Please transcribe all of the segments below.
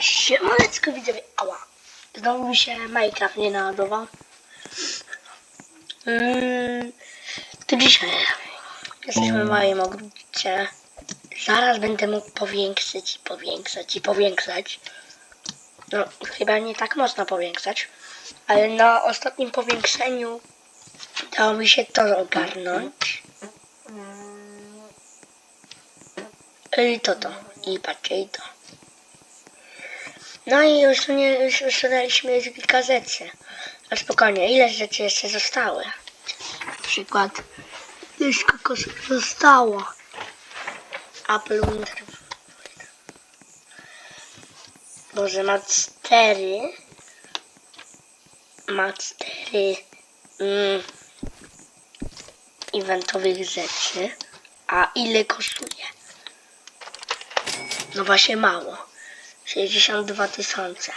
Siemaneczko widzowie, ała. Znowu mi się Minecraft nie naładował. Mm, to dzisiaj jesteśmy w moim ogrodzie. Zaraz będę mógł powiększyć i powiększać i powiększać. No, chyba nie tak mocno powiększać, ale na ostatnim powiększeniu dało mi się to ogarnąć. I to to. I patrzcie, i to. No i usunie, już usunęliśmy już kilka rzeczy. No spokojnie, ile rzeczy jeszcze zostały? Na przykład, już kokos zostało. Apple Winter. Boże, ma cztery. Ma cztery mm, eventowych rzeczy. A ile kosztuje? No właśnie mało. 62 tysiące.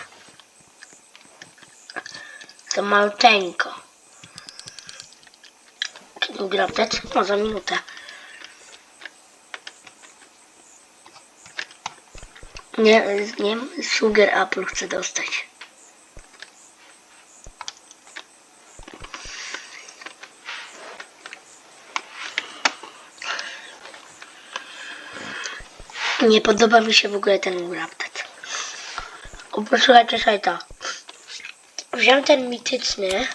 To maluteńko. Czy gra No za minutę. Nie, nie, Sugar Apple chcę dostać. Nie podoba mi się w ogóle ten Grafted. Posłuchajcie to. Wziąłem ten mityczny.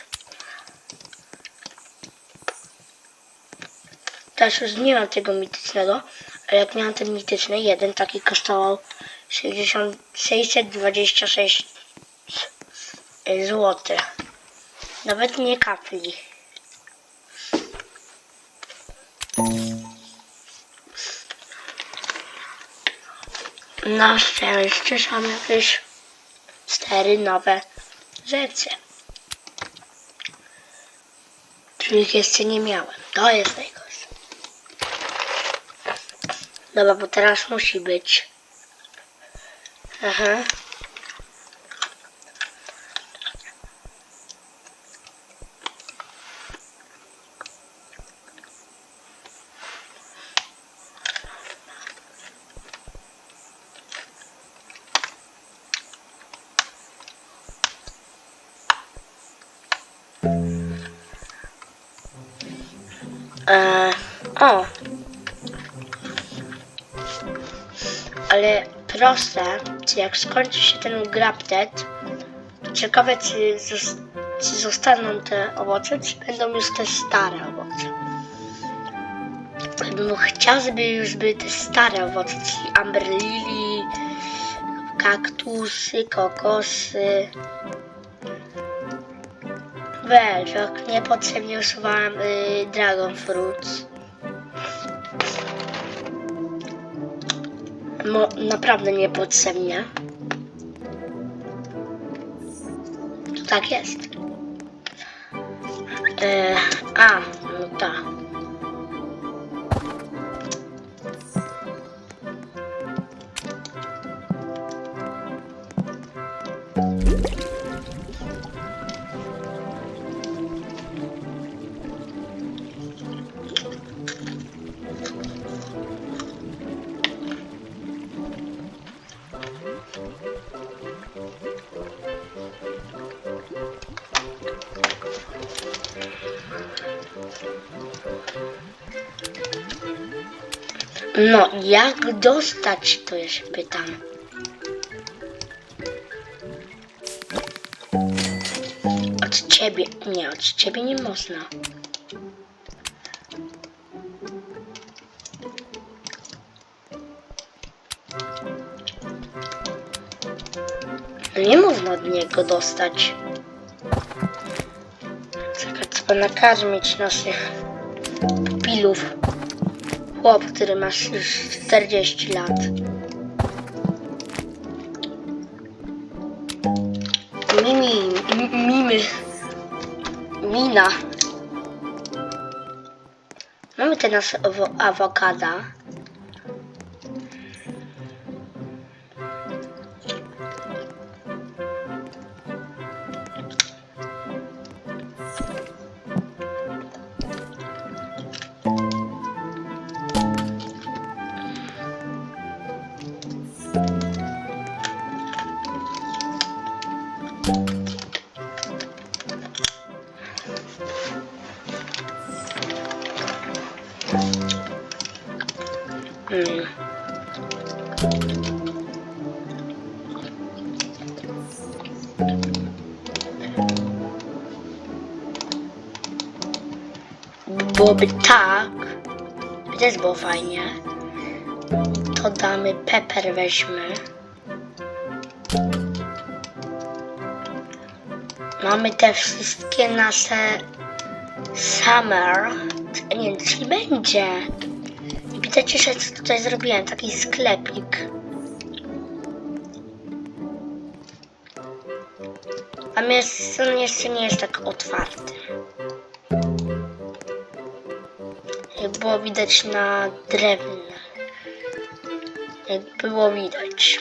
Teraz już nie mam tego mitycznego, ale jak miałem ten mityczny, jeden taki kosztował 60, 626 zł. Nawet nie kapli. Na szczęście są jakieś cztery nowe rzeczy. Których jeszcze nie miałem. To jest najgorsze. Dobra, bo teraz musi być. Aha. Eee, o. Ale proste, czy jak skończy się ten graptet, ciekawe czy, zos- czy zostaną te owoce, czy będą już te stare owoce. Bym chciał, żeby już były te stare owoce, czyli amber lily, kaktusy, kokosy. Jak niepotrzebnie usuwałem y, dragon fruits. No, naprawdę niepotrzebnie. To tak jest. E, a, no tak. No, jak dostać, to ja się pytam. Od ciebie, nie, od ciebie nie można. Nie można od niego dostać. Czekaj, trzeba nakarmić naszych pilów. Chłop, który masz już 40 lat. Mimi, mimy. Mina. Mamy te nasze awo- awokada. Hmm. Byłoby tak, by też było fajnie. To damy pepper weźmy. Mamy te wszystkie nasze summer. Nie wiem, czy będzie. I Widać jeszcze, co tutaj zrobiłem. Taki sklepik. A on jeszcze nie jest tak otwarty. Jak było widać na drewnie. Jak było widać.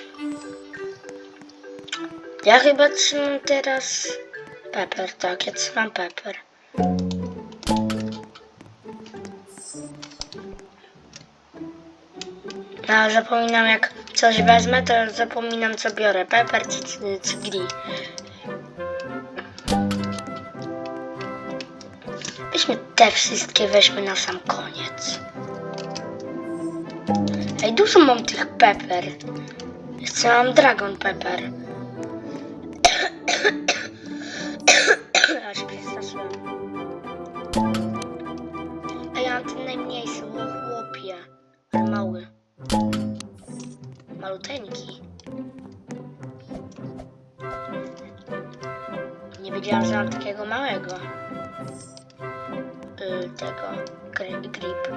Ja chyba trzymam teraz pepper, tak, ja trzymam pepper. No, zapominam jak coś wezmę, to zapominam co biorę. Pepper czy, gri. Weźmy te wszystkie, weźmy na sam koniec. Ej, dużo mam tych pepper. Jeszcze mam dragon pepper. Maluteńki. Nie wiedziałam, że mam takiego małego. Y, tego. Gri- grip.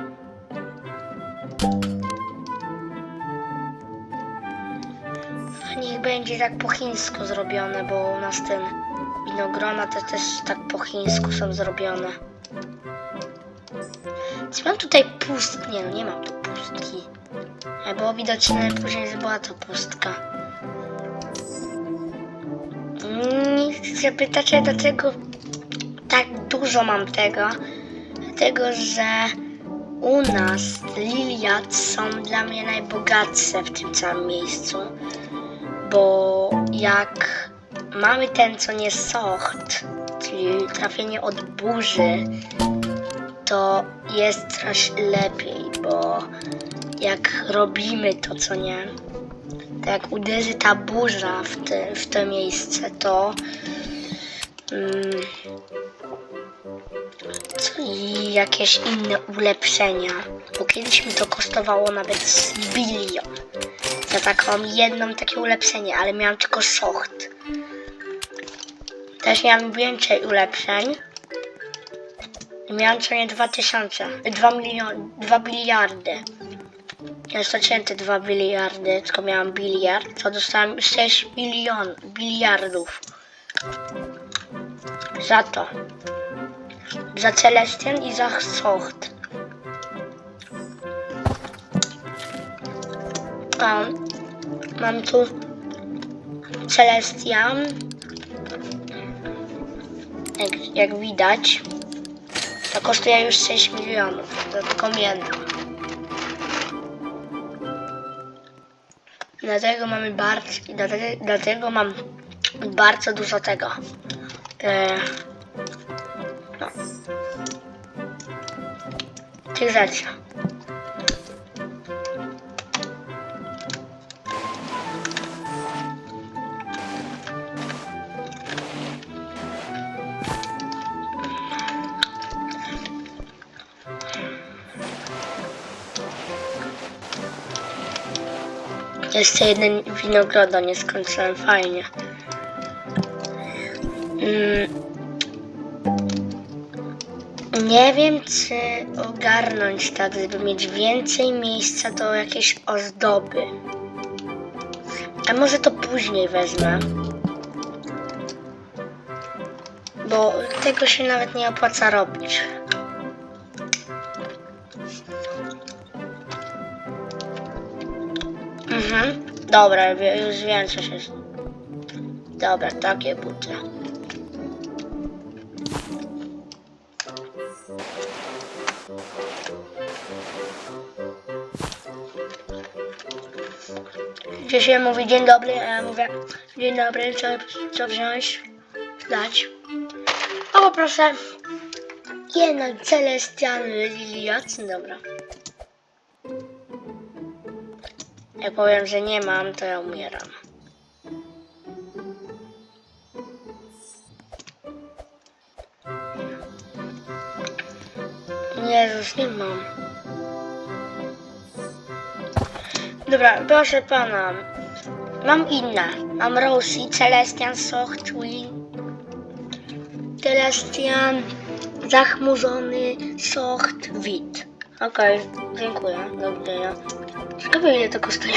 A Niech będzie tak po chińsku zrobione, bo u nas ten winogrona to też tak po chińsku są zrobione. Czy mam tutaj pustki? Nie no, nie mam tu pustki. Było widoczne później, że była to pustka. Nie zapytacie, dlaczego tak dużo mam tego? Dlatego, że u nas liliat są dla mnie najbogatsze w tym całym miejscu. Bo jak mamy ten, co nie socht, czyli trafienie od burzy, to jest coraz lepiej, bo jak robimy to, co nie, to jak uderzy ta burza w, te, w to miejsce, to mm, i jakieś inne ulepszenia, bo kiedyś mi to kosztowało nawet bilion. Za taką jedną takie ulepszenie, ale miałam tylko socht. Też miałam więcej ulepszeń. Miałam co nie 2000, 2 miliony, 2 biliardy. Ja straciłem te 2 biliardy, tylko miałam biliard, to dostałem 6 milion, biliardów. Za to. Za Celestian i za Socht. A, mam tu Celestian. Jak, jak widać, to kosztuje już 6 milionów. To tylko jedno. Dlatego mamy bardzo, dlatego, dlatego mam bardzo dużo tego. E, no. Tych rzeczy. Jeszcze jeden winogroda nie skończyłem, fajnie. Mm. Nie wiem, czy ogarnąć tak, żeby mieć więcej miejsca do jakiejś ozdoby. A może to później wezmę. Bo tego się nawet nie opłaca robić. Mhm. Dobra, już co się... Dobra, takie buty. Gdzie się mówi dzień dobry, a ja mówię dzień dobry, co, co wziąć? Dać. O, poproszę. Jedno Celestian Liliat. Dobra. Jak powiem, że nie mam, to ja umieram. Jezus, nie mam. Dobra, proszę pana. Mam inne. Mam Rosie, Celestian, Win. Celestian, zachmurzony, Socht, Wit. Okej, dziękuję. Do widzenia. Ciekawe ile to kosztuje.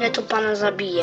Ja tu pana zabiję.